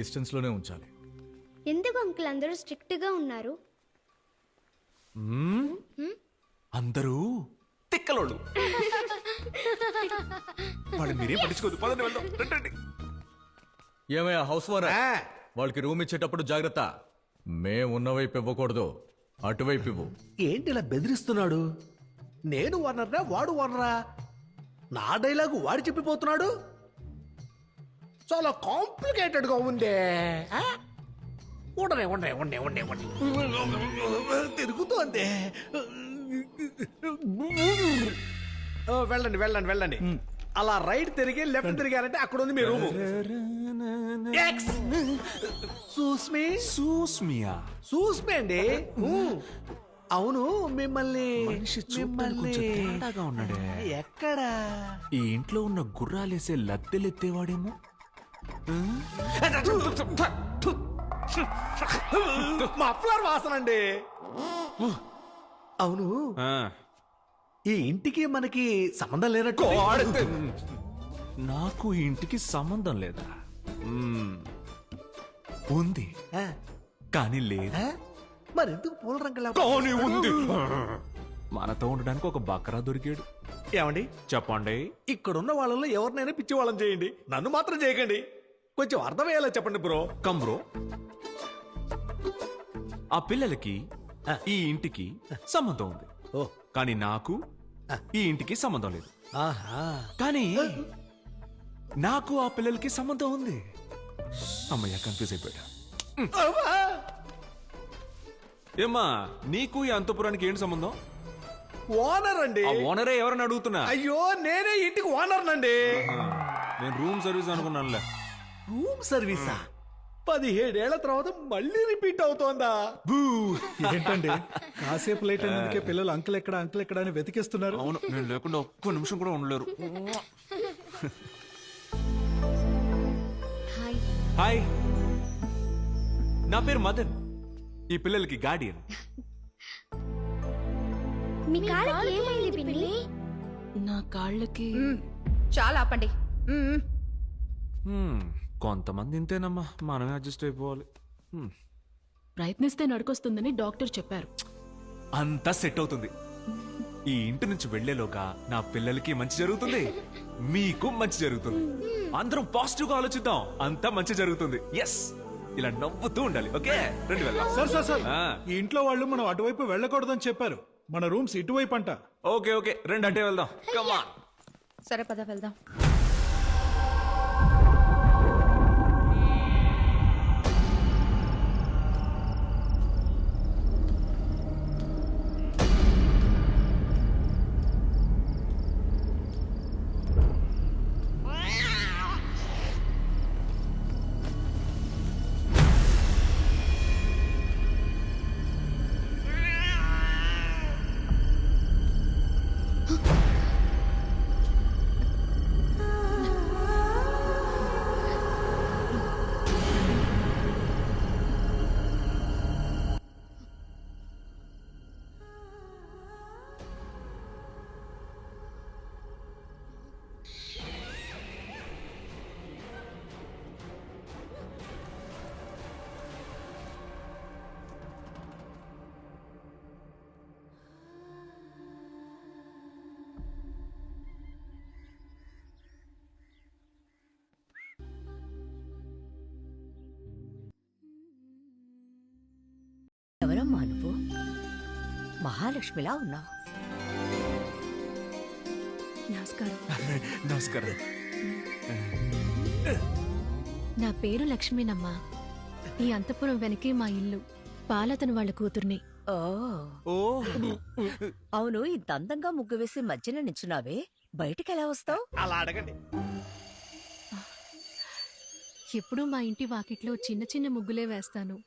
డిస్టెన్స్లోనే ఉంచాలి. ఎందుకు అంకుల్ అందరూ స్ట్రిక్ట్గా ఉన్నారు అందరూ తిక్కలోళ్ళు. వాళ్ళు మీరేం పట్టించుకోదు పదండి వెళ్దాం. రండి ఏమయ్యా హౌస్ ఓనర్ వాళ్ళకి రూమ్ ఇచ్చేటప్పుడు జాగ్రత్త. మేము ఉన్న వైపు ఇవ్వకూడదు. అటువైపు ఇవ్వు. ఏంటి ఇలా బెదిరిస్తున్నాడు? నేను వనరా వాడు వనరా నా డైలాగు వాడు చెప్పిపోతున్నాడు? చాలా కాంప్లికేటెడ్గా ఉందే. ఆ? ఉండరే ఉండే ఉండే తిరుగుతోంది. ఓ, వెళ్ళండి వెళ్ళండి వెళ్ళండి. అలా రైట్ తిరిగి లెఫ్ట్ తిరిగారంటే అక్కడ ఉంది మీ రూము. ఎక్స్ సూస్మి? సూస్మియా. సూస్మి అండి. అవును మిమ్మల్ని ఉన్నాడే. ఎక్కడా? ఈ ఇంట్లో ఉన్న గుర్రాలేసే లద్దెలెత్తేవాడేమో? మఫ్లర్ వాసన అండి. అవును. ఈ ఇంటికి మనకి సంబంధం లేనట్టు. నాకు ఈ ఇంటికి సంబంధం లేదా. ఉంది. కానీ లేదు? మరెందుకు పూల రంగులా కానీ ఉంది. మనతో ఉండడానికి ఒక బకరా దొరికాడు. ఏమండి? చెప్పండి. ఇక్కడున్న వాళ్ళలో ఎవరినైనా పిచ్చి వాళ్ళని చేయండి. నన్ను మాత్రం చేయకండి. కొంచెం అర్థమయ్యేలా చెప్పండి బ్రో. కమ్రో ఆ పిల్లలకి ఈ ఇంటికి సంబంధం ఉంది. ఓ. కానీ నాకు ఈ ఇంటికి సంబంధం లేదు. ఆహా. కానీ నాకు ఆ పిల్లలకి సంబంధం ఉంది. అమ్మయ్య కన్ఫ్యూజ్ అయిపోయా! ఏమ్మా నీకు ఈ అంతపురానికి ఏంటి సంబంధం? ఓనర్ అండి. ఆ ఓనరే ఎవరని అడుగుతున్నా? అయ్యో నేనే ఇంటికి ఓనర్ నండి నేను రూమ్ సర్వీస్ అనుకున్నానులే. రూమ్ సర్వీసా? పదిహేడేళ్ళ తర్వాత మళ్ళీ రిపీట్ అవుతోందా? ఏంటండి? కాసేపు లేట్ అయినందుకే పిల్లలు అంకుల్ ఎక్కడ అంకుల్ ఎక్కడ అని వెతికిస్తున్నారు? అవును నేను లేకుండా ఒక్క నిమిషం కూడా ఉండలేరు. హాయ్. హాయ్. నా పేరు మదన్. ఈ పిల్లలకి గార్డియన్. మీ కాళ్ళకి ఏమైంది పిన్ని? నా కాళ్ళకి చాలా ఆపండి. కొంతమంది ఇంతేనమ్మా. మనమే అడ్జస్ట్ అయిపోవాలి. ప్రయత్నిస్తే నడుకొస్తుందని డాక్టర్ చెప్పారు. అంతా సెట్ అవుతుంది. ఈ ఇంటి నుంచి వెళ్ళేలోగా నా పిల్లలకి మంచి జరుగుతుంది. మీకు మంచి జరుగుతుంది. అందరం పాజిటివ్గా ఆలోచిద్దాం. అంతా మంచి జరుగుతుంది. ఎస్ ఇలా నవ్వుతూ ఉండాలి. ఓకే రండి వెళ్దాం. Sir sir sir. ఆ. ఈ ఇంట్లో వాళ్ళు మనం అటువైపు వెళ్ళకూడదని చెప్పారు. మన రూమ్స్ ఇటువైపు అంట. Okay okay. రండి అంటే వెళ్దాం. కమా సరే పద వెళ్దాం. మహాలక్ష్మిలా ఉన్నావు. నమస్కారం. నమస్కారం. నా పేరు లక్ష్మీనమ్మ. ఈ అంతపురం వెనకే మా ఇల్లు. పాలతను వాళ్ళ కూతుర్ని. ఓ. ఓ. అవును ఇంత అందంగా ముగ్గు వేసి మధ్యన నించున్నావే. బయటికి ఎలా వస్తావు? అలా అడగండి. ఎప్పుడూ మా ఇంటి వాకిట్లో చిన్న చిన్న ముగ్గులే వేస్తాను.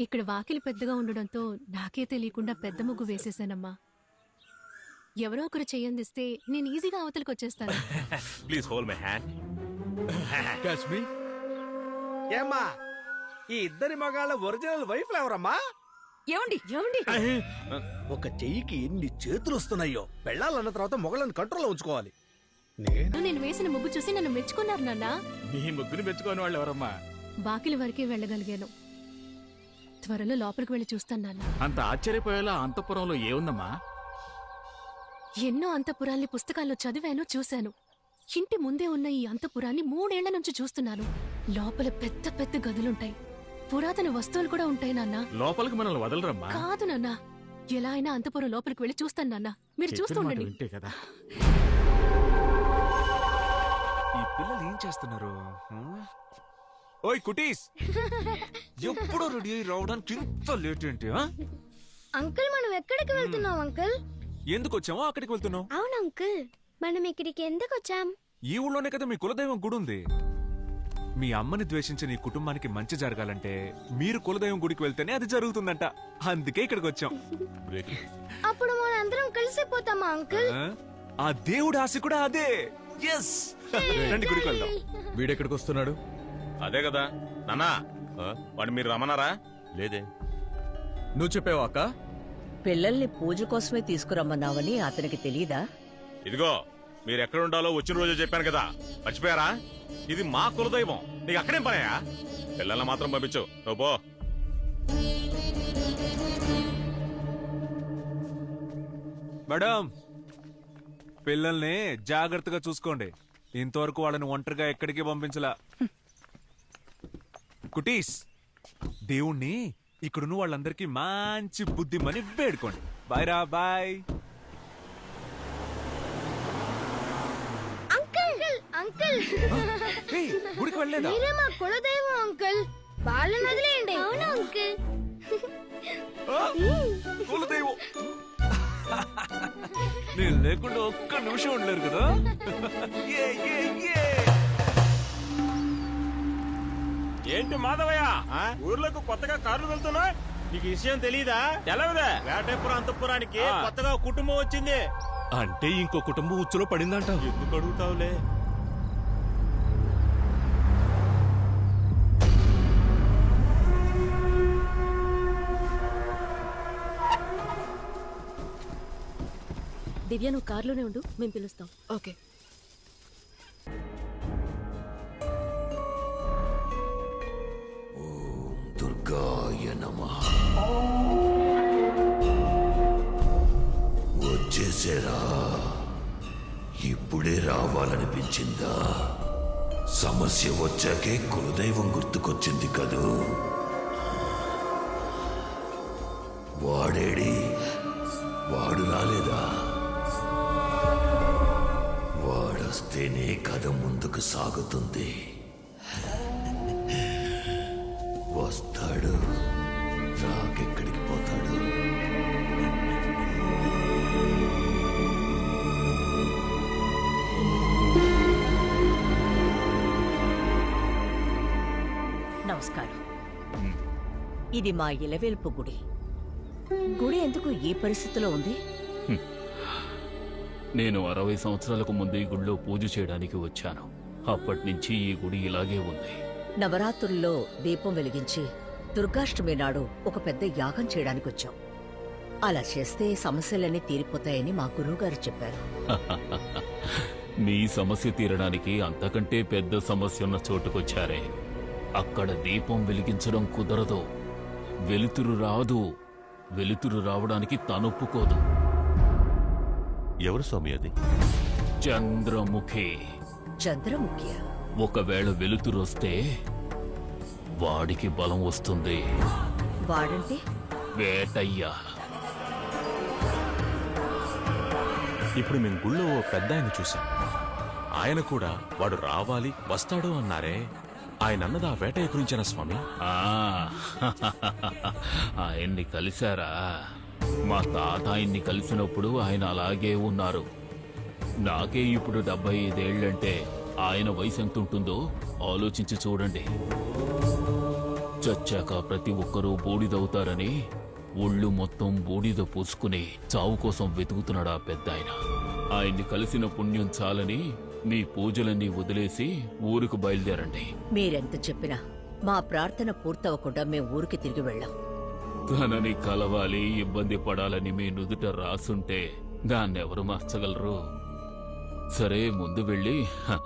ఇక్కడ వాకిలి పెద్దగా ఉండడంతో నాకే తెలియకుండా పెద్ద ముగ్గు వేసేసానమ్మా. ఎవరో ఒకరు చెయ్యందిస్తే నేను ఈజీగా అవతలికి వచ్చేస్తాను. Please hold my hand catch me ఏమ్మా ఈ ఇద్దరి మగాళ్ళ ఒరిజినల్ వైఫ్ ఎవరమ్మా? ఏమండి ఏమండి? ఒక చెయ్యికి ఎన్ని చేతులు వస్తున్నాయో పెళ్ళాలన్న తర్వాత మొగలను కంట్రోల్లో ఉంచుకోవాలి. నేను నేను వేసిన ముగ్గు చూసి నన్ను మెచ్చుకున్నారు నాన్నా. మీ ముగ్గురు మెచ్చుకోని వాళ్ళు ఎవరమ్మా? బాకిలి వరకే వెళ్ళగలిగాను. త్వరలో లోపలికి వెళ్ళి చూస్తాను నాన్న. అంత ఆశ్చర్యపోయేలా అంతఃపురంలో ఏముందమ్మా? ఎన్నో అంతపురాల్ని పుస్తకాల్లో చదివాను చూశాను. ఇంటి ముందే ఉన్న ఈ అంతపురాన్ని మూడేళ్ళ నుంచి చూస్తున్నాను. లోపల పెద్ద పెద్ద గదులుంటాయి. పురాతన వస్తువులు కూడా ఉంటాయి నాన్న. లోపలికి మనల్ని వదలరమ్మా. కాదు నాన్న. ఎలా అయినా అంతపురం లోపలికి వెళ్ళి చూస్తాను నాన్న. మీరు చెప్పిన మాట చూస్తుండండి వింటే కదా. ఈ పిల్లలు ఏం చేస్తున్నారు? ఓయ్ కుటీస్! ఎప్పుడు రెడీ అయి రావడానికి ఇంత లేట్ ఏంటి ఆ? అంకుల్ మనం ఎక్కడికి వెళ్తున్నాం అంకుల్? ఎందుకు వచ్చామో అక్కడికి వెళ్తున్నావు? అవును అంకుల్. మనం ఇక్కడికి ఎందుకు వచ్చాం? ఈ ఊళ్ళోనే కదా మీ కులదైవం గుడి ఉంది. మీ అమ్మని ద్వేషించిన ఈ కుటుంబానికి మంచి జరగాలంటే మీరు కులదైవం గుడికి వెళ్తేనే అది జరుగుతుందంట. అందుకే ఇక్కడికి వచ్చాం. అప్పుడు మనం అందరం కలిసిపోతామా అంకుల్? ఆ? ఆ దేవుడి ఆశ కూడా అదే. ఎస్ రండి గుడికి వెళ్దాం. వీడెక్కడికి వస్తున్నాడు? అదే కదా. నాన్నా వాడు మీరు రమ్మన్నారా? లేదే. నువ్వు చెప్పావా అక్క? పిల్లల్ని పూజ కోసమే తీసుకురమ్మన్నావని అతనికి తెలీదా? ఇదిగో మీరు ఎక్కడ ఉండాలో వచ్చిన రోజు చెప్పాను కదా. మర్చిపోయారా? ఇది మా కులదైవం. నీకు అక్కడేం పనయా పిల్లల్ని మాత్రం పంపించు. నువ్వు పో. మేడం పిల్లల్ని జాగ్రత్తగా చూసుకోండి. ఇంతవరకు వాళ్ళని ఒంటరిగా ఎక్కడికి పంపించలా. కుటీస్. దేవుణ్ణి ఇక్కడున్న వాళ్ళందరికీ మంచి బుద్ధిమని వేడుకోండి. బాయ్ రా బాయ్ అంకుల్ గుడికి వెళ్ళలేదా? మీరే మా కులదైవం అంకుల్. వాళ్ళని వదిలేయండి. అవును అంకుల్. కులదైవం. నేను లేకుండా ఒక్క నిమిషం ఉండలేరు కదా? ఏ, ఏ, ఏ. ఏంటి మాధవయ్య? ఊర్లోకి కొత్తగా కార్లు వెళ్తున్నా నీకు విషయం తెలీదా? తెలవదా. వేటపురం అంతపురానికి కొత్తగా ఒక కుటుంబం వచ్చింది. అంటే ఇంకో కుటుంబం ఉచ్చులో పడిందంట ఎందుకు అడుగుతావులే? దివ్య నువ్వు కార్లోనే ఉండు. మేము పిలుస్తాం. ఓకే. నమ. వచ్చేసేరా? ఇప్పుడే రావాలనిపించిందా? సమస్య వచ్చాకే కులదైవం గుర్తుకొచ్చింది కదూ? వాడేడి? వాడు రాలేదా? వాడొస్తేనే కథ ముందుకు సాగుతుంది. ఇది మా ఇలవేల్పు గుడి. గుడి ఎందుకు ఈ పరిస్థితిలో ఉంది? నేను అరవై సంవత్సరాలకు ముందు ఈ గుడిలో పూజ చేయడానికి వచ్చాను. అప్పటి నుంచి ఈ గుడి ఇలాగే ఉంది. నవరాత్రుల్లో దీపం వెలిగించి దుర్గాష్టమి నాడు ఒక పెద్ద యాగం చేయడానికి వచ్చాం. అలా చేస్తే సమస్యలన్నీ తీరిపోతాయని మా గురువుగారు చెప్పారు. మీ సమస్య తీరడానికి అంతకంటే పెద్ద సమస్య ఉన్న చోటుకొచ్చారే. అక్కడ దీపం వెలిగించడం కుదరదు. వెలుతురు రాదు. వెలుతురు రావడానికి తనొప్పుకోదు. ఎవరు స్వామి అది? చంద్రముఖి. చంద్రముఖ్య ఒకవేళ వెలుతురు వస్తే వాడికి బలం వస్తుంది. వాడంటే? వేటయ్య. ఇప్పుడు మేము గుళ్ళో ఓ పెద్ద ఆయన చూసాం ఆయన కూడా వాడు రావాలి వస్తాడు అన్నారే. ఆయన అన్నది ఆ వేటయ్య గురించేనా స్వామి? ఆ, ఆయన్ని కలిశారా? మా తాత ఆయన్ని కలిసినప్పుడు ఆయన అలాగే ఉన్నారు. నాకే ఇప్పుడు డెబ్బై ఐదేళ్ళంటే ఆయన వయసు ఎంత ఉంటుందో ఆలోచించి చూడండి. చచ్చాక ప్రతి ఒక్కరూ బూడిదవుతారని ఒళ్ళు మొత్తం బూడిద పూసుకుని చావు కోసం వెతుకుతున్నాడు ఆ పెద్ద ఆయన ఆయన్ని కలిసిన పుణ్యం చాలని మీ పూజలన్నీ వదిలేసి ఊరుకు బయలుదేరండి. మీరెంత చెప్పినా మా ప్రార్థన పూర్తవకుండా మేం ఊరికి తిరిగి వెళ్ళాం. తనని కలవాలి ఇబ్బంది పడాలని మీ నుదుట రాసుంటే దాన్నెవరు మార్చగలరు? సరే ముందు వెళ్ళి హ,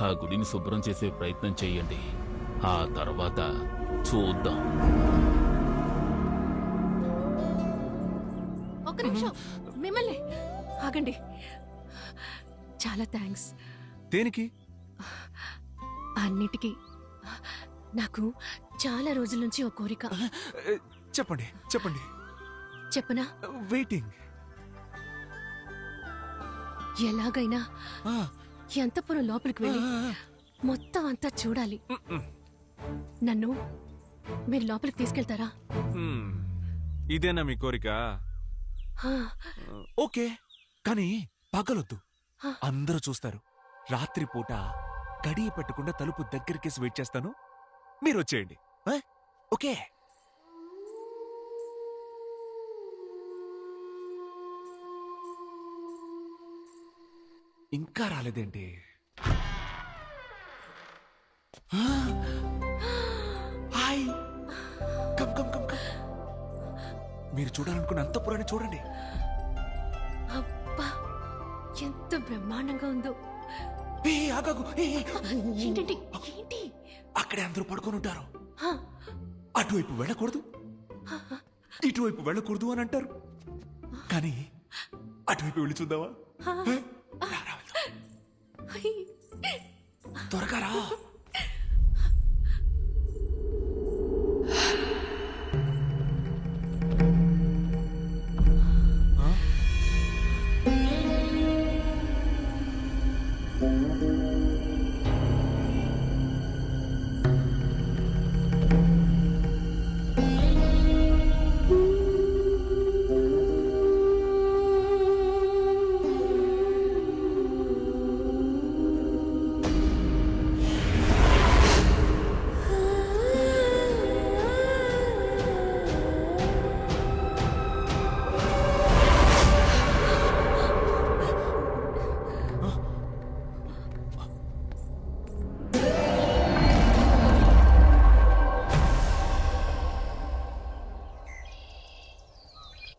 ఆ గుడిని శుభ్రం చేసే ప్రయత్నం చెయ్యండి ఆ తర్వాత చూద్దాం. ఒక్క నిమిషం. మిమ్మల్ని. ఆగండి. చాలా థ్యాంక్స్. దేనికి? అన్నిటికీ. నాకు చాలా రోజుల నుంచి ఒక కోరిక. చెప్పండి చెప్పండి. చెప్పనా? వెయిటింగ్. ఎలాగైనా ఎంతపురం లోపలికి వెళ్ళి మొత్తం అంతా చూడాలి. నన్ను మీరు లోపలికి తీసుకెళ్తారా? ఇదేనా మీ కోరిక? ఓకే కానీ పగలొద్దు. అందరూ చూస్తారు. రాత్రిపూట కడియ పెట్టకుండా తలుపు దగ్గరికేసి వెయిట్ చేస్తాను. మీరు వచ్చేయండి. ఆ? ఓకే. ఇంకా రాలేదేంటి? Hi. Come come come come. మీరు చూడాలనుకున్న అంతపురాన్ని చూడండి. అబ్బా ఎంత బ్రహ్మాండంగా ఉందో. ఏంటండి ఏంటి? అక్కడే అందరూ పడుకొని ఉంటారు. అటువైపు వెళ్ళకూడదు. ఇటువైపు వెళ్ళకూడదు అని అంటారు. కానీ అటువైపు వెళ్ళి. హై. త్వరగా రా.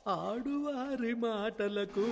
ఆడువారి మాటలకు.